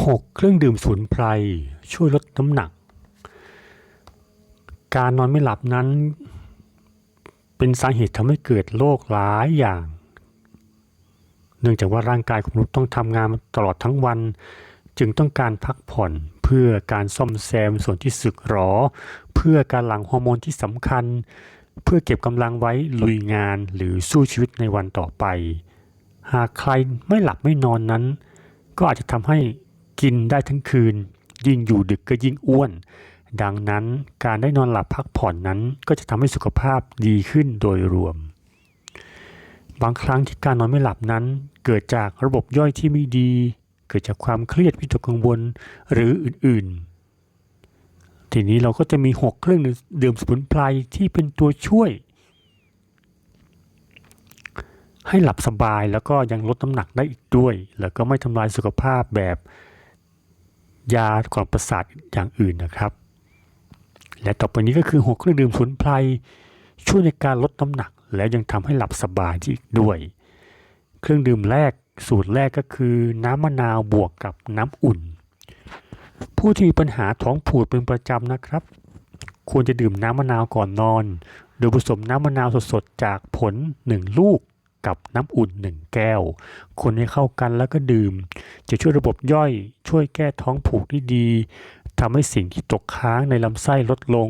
6. เครื่องดื่มสมุนไพร ช่วยลดน้ำหนัก การนอนไม่หลับนั้น เป็นสาเหตุทำให้เกิดโรคหลายอย่าง เนื่องจากว่าร่างกายของมนุษย์ต้องทำงานตลอดทั้งวัน จึงต้องการพักผ่อนเพื่อการซ่อมแซมส่วนที่สึกหรอ เพื่อการหลั่งฮอร์โมนที่สำคัญ เพื่อเก็บกำลังไว้ลุยงานหรือสู้ชีวิตในวันต่อไป หากใครไม่หลับไม่นอนนั้นก็อาจจะทำให้ กินได้ทั้งคืน ยิ่งอยู่ดึกก็ยิ่งอ้วน ดังนั้นการได้นอนหลับพักผ่อนนั้นก็จะทำให้สุขภาพดีขึ้นโดยรวม บางครั้งที่การนอนไม่หลับนั้น เกิดจากระบบย่อยที่ไม่ดี เกิดจากความเครียดวิตกกังวลหรืออื่นๆ ทีนี้เราก็จะมี 6 เครื่องดื่มสมุนไพรที่เป็นตัวช่วยให้หลับสบายแล้วก็ยังลดน้ำหนักได้อีกด้วย แล้วก็ไม่ทำลายสุขภาพแบบ ยากล่อมประสาทอย่างอื่นนะครับ และต่อไปนี้ก็คือ6เครื่องดื่มสมุนไพรช่วยในการลดน้ำหนัก แล้วยังทำให้หลับสบายอีกด้วย เครื่องดื่มแรกสูตรแรกก็คือน้ำมะนาวบวกกับน้ำอุ่น ผู้ที่มีปัญหาท้องผูดเป็นประจำนะครับ ควรจะดื่มน้ำมะนาวก่อนนอน โดยผสมน้ำมะนาวสดๆจากผล 1 ลูก กับน้ำอุ่น 1 แก้ว คนให้เข้ากันแล้วก็ดื่ม จะช่วยระบบย่อย ช่วยแก้ท้องผูกได้ดีทำให้สิ่งที่ตกค้างในลำไส้ลดลง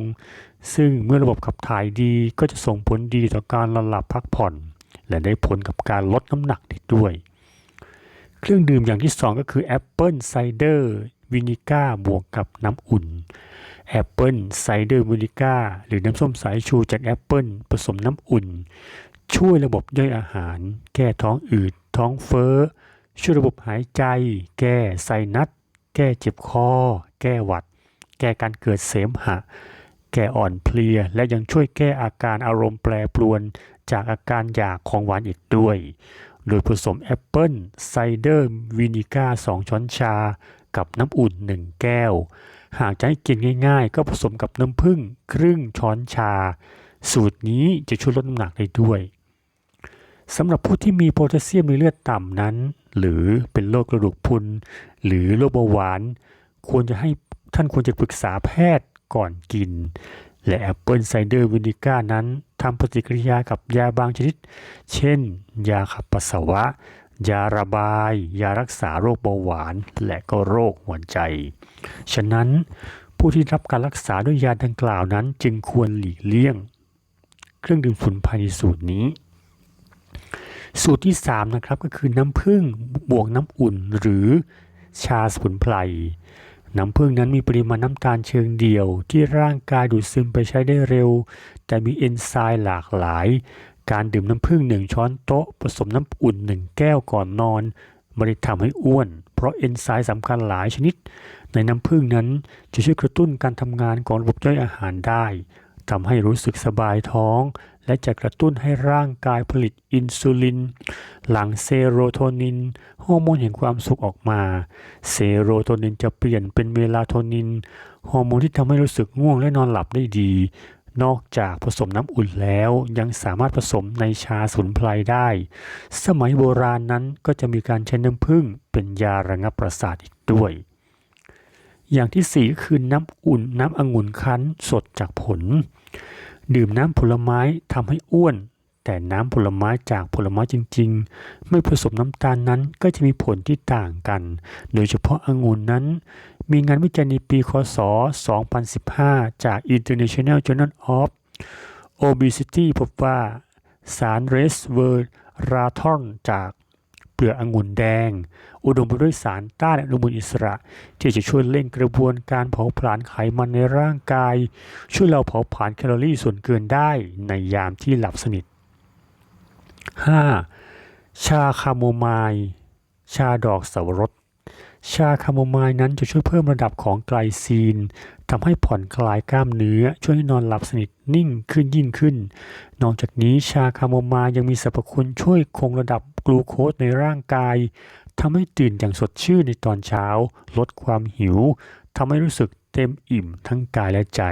ซึ่งเมื่อระบบขับถ่ายดีก็จะส่งผลดีต่อการนอนหลับพักผ่อน และได้ผลกับการลดน้ำหนักได้ด้วย เครื่องดื่มอย่างที่ 2 ก็คือแอปเปิลไซเดอร์วินิก้าบวกกับน้ำอุ่นแอปเปิลไซเดอร์วินิก้าหรือน้ำส้มสายชูจากแอปเปิลผสมน้ำอุ่น ช่วยระบบย่อยอาหาร แก้ท้องอืด ท้องเฟ้อ ช่วยระบบหายใจ แก้ไซนัส แก้เจ็บคอ แก้หวัด แก้การเกิดเสมหะ แก้อ่อนเพลีย และยังช่วยแก้อาการอารมณ์แปรปรวน จากอาการอยากของหวานอีกด้วย โดยผสมแอปเปิลไซเดอร์วินิก้า 2 ช้อนชา กับน้ำอุ่น 1 แก้ว หากจะให้กินง่ายๆ ก็ผสมกับน้ำผึ้งครึ่งช้อนชาสูตรนี้จะช่วยลดน้ำหนักได้ด้วย สำหรับผู้ที่มีโพแทสเซียมในเลือดต่ำนั้น หรือเป็นโรคกระดูกพรุนหรือโรคเบาหวาน ควรจะให้ท่านควรจะปรึกษาแพทย์ก่อนกิน และแอปเปิลไซเดอร์วินิก้านั้นทำปฏิกิริยากับยาบางชนิด เช่น ยาขับปัสสาวะ ยาระบาย ยารักษาโรคเบาหวาน และก็โรคหัวใจ ฉะนั้นผู้ที่รับการรักษาด้วยยาดังกล่าวนั้นจึงควรหลีกเลี่ยง เครื่องดื่มสมุนไพรในสูตรนี้ สูตรที่ 3 นะครับก็คือน้ำผึ้งบวกน้ำอุ่นหรือชาสมุนไพรน้ำผึ้งนั้นมีปริมาณน้ำตาลเชิงเดี่ยว ที่ร่างกายดูดซึมไปใช้ได้เร็ว แต่มีเอนไซม์หลากหลาย การดื่มน้ำผึ้งหนึ่งช้อนโต๊ะผสมน้ำอุ่นหนึ่งแก้วก่อนนอนไม่ได้ทำให้อ้วน เพราะเอนไซม์สำคัญหลายชนิด ในน้ำผึ้งนั้นจะช่วยกระตุ้นการทำงานของระบบย่อยอาหารได้ ทำให้รู้สึกสบายท้อง และจะกระตุ้นให้ร่างกายผลิตอินซูลิน หลั่งเซโรโทนินฮอร์โมนแห่งความสุขออกมา เซโรโทนินจะเปลี่ยนเป็นเมลาโทนินฮอร์โมนที่ทำให้รู้สึกง่วงและนอนหลับได้ดี นอกจากผสมน้ำอุ่นแล้วยังสามารถผสมในชาสุนไพรได้ สมัยโบราณนั้นก็จะมีการใช้น้ำผึ้งเป็นยาระงับประสาทอีกด้วย อย่างที่สี่ก็คือน้ำอุ่นน้ำองุ่นคั้นสดจากผล ดื่มน้ำผลไม้ทำให้อ้วน แต่น้ำผลไม้จากผลไม้จริง ๆ ไม่ผสมน้ำตาลนั้นก็จะมีผลที่ต่างกัน โดยเฉพาะองุ่นนั้น มีงานวิจัยในปีคศ 2015 จาก International Journal of Obesity พบว่าสารเรสเวอร์ราทอนจาก ลือกองุ่นแดง อุดมไปด้วยสารต้านอนุมูลอิสระ ที่จะช่วยเร่งกระบวนการเผาผลาญไขมันในร่างกาย ช่วยเราเผาผลาญแคลอรี่ส่วนเกินได้ในยามที่หลับสนิท 5. ชาคาโมไมล์ชาดอกสวรสชาคาโมไมล์นั้นจะช่วยเพิ่มระดับของไกลซีน ทำให้ผ่อนคลายกล้ามเนื้อ ช่วยให้นอนหลับสนิทนิ่งขึ้นยิ่งขึ้น นอกจากนี้ชาคาโมมล์ยังมีสรรพคุณช่วยคงระดับกลูโคสในร่างกายทำให้ตื่นอย่างสดชื่นในตอนเช้า ลดความหิวทำให้รู้สึกเต็มอิ่มทั้งกายและใจ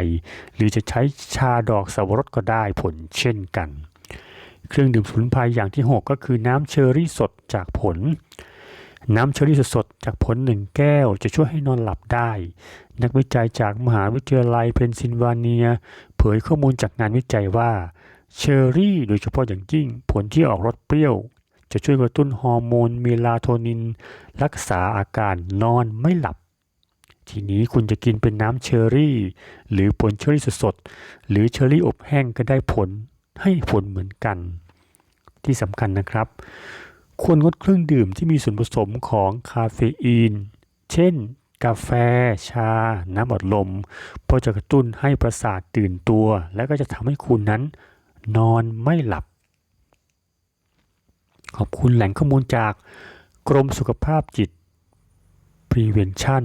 หรือจะใช้ชาดอกสวรสก็ได้ผลเช่นกัน เครื่องดื่มสมุนไพรอย่างที่ 6 ก็คือน้ำเชอรี่สดจากผล น้ำเชอรี่สดๆ จากผลหนึ่งแก้วจะช่วยให้นอนหลับได้ นักวิจัยจากมหาวิทยาลัยเพนซิลเวเนีย เผยข้อมูลจากงานวิจัยว่าเชอรี่โดยเฉพาะอย่างยิ่งผลที่ออกรสเปรี้ยว จะช่วยกระตุ้นฮอร์โมนเมลาโทนิน รักษาอาการนอนไม่หลับ ทีนี้คุณจะกินเป็นน้ำเชอรี่ หรือผลเชอรี่สดๆ หรือเชอรี่อบแห้งก็ได้ผลให้ผลเหมือนกัน ที่สำคัญนะครับ ควรงดเครื่องดื่มที่มีส่วนผสมของคาเฟอีน เช่น กาแฟ ชา น้ำอัดลม เพราะจะกระตุ้นให้ประสาทตื่นตัว และก็จะทำให้คุณนั้น นอนไม่หลับ ขอบคุณแหล่งข้อมูลจากกรมสุขภาพจิต Prevention